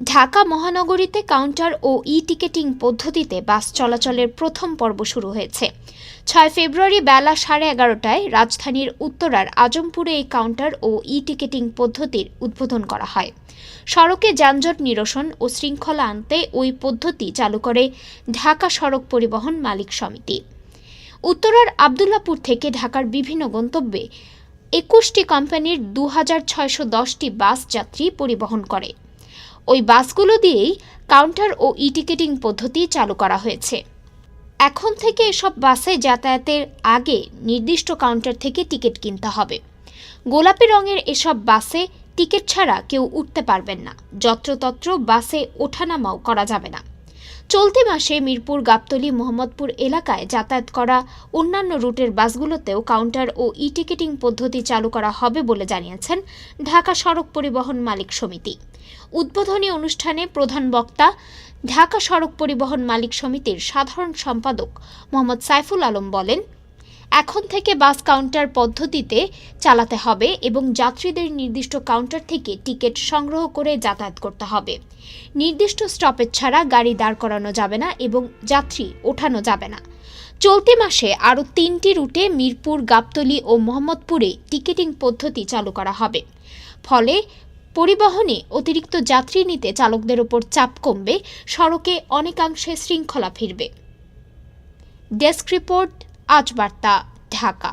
ঢাকা মহানগরীতে কাউন্টার ও ই টিকেটিং পদ্ধতিতে বাস চলাচলের প্রথম পর্ব শুরু হয়েছে। ছয় ফেব্রুয়ারি বেলা সাড়ে এগারোটায় রাজধানীর উত্তরার আজমপুরে এই কাউন্টার ও ই টিকেটিং পদ্ধতির উদ্বোধন করা হয়। সড়কে যানজট নিরসন ও শৃঙ্খলা আনতে ওই পদ্ধতি চালু করে ঢাকা সড়ক পরিবহন মালিক সমিতি। উত্তরার আবদুল্লাপুর থেকে ঢাকার বিভিন্ন গন্তব্যে একুশটি কোম্পানির দু হাজার ছয়শো দশটি বাস যাত্রী পরিবহন করে। ওই বাসগুলো দিয়েই কাউন্টার ও ই টিকেটিং পদ্ধতি চালু করা হয়েছে। এখন থেকে এসব বাসে যাতায়াতের আগে নির্দিষ্ট কাউন্টার থেকে টিকিট কিনতে হবে। গোলাপি রঙের এসব বাসে টিকিট ছাড়া কেউ উঠতে পারবেন না। যত্রতত্র বাসে ওঠানামাও করা যাবে না। চলতি মাসে মিরপুর, গাবতলী, মোহাম্মদপুর এলাকায় যাতায়াত করা অন্যান্য রুটের বাসগুলোতেও কাউন্টার ও ই টিকিটিং পদ্ধতি চালু করা হবে বলে জানিয়েছেন ঢাকা সড়ক পরিবহন মালিক সমিতি। উদ্বোধনী অনুষ্ঠানে প্রধান বক্তা, ঢাকা সড়ক পরিবহন মালিক সমিতির সাধারণ সম্পাদক মোহাম্মদ সাইফুল আলম বলেন এখন থেকে বাস কাউন্টার পদ্ধতিতে চালাতে হবে এবং যাত্রীদের নির্দিষ্ট কাউন্টার থেকে টিকিট সংগ্রহ করে যাতায়াত করতে হবে। নির্দিষ্ট স্টপেজ ছাড়া গাড়ি দাঁড় করানো যাবে না এবং যাত্রী ওঠানো যাবে না। চলতি মাসে আরও তিনটি রুটে মিরপুর, গাবতলী ও মোহাম্মদপুরে টিকিটিং পদ্ধতি চালু করা হবে। ফলে পরিবহনে অতিরিক্ত যাত্রী নিতে চালকদের ওপর চাপ কমবে, সড়কে অনেকাংশে শৃঙ্খলা ফিরবে। ডেস্ক রিপোর্ট আজ বার্তা ঢাকা।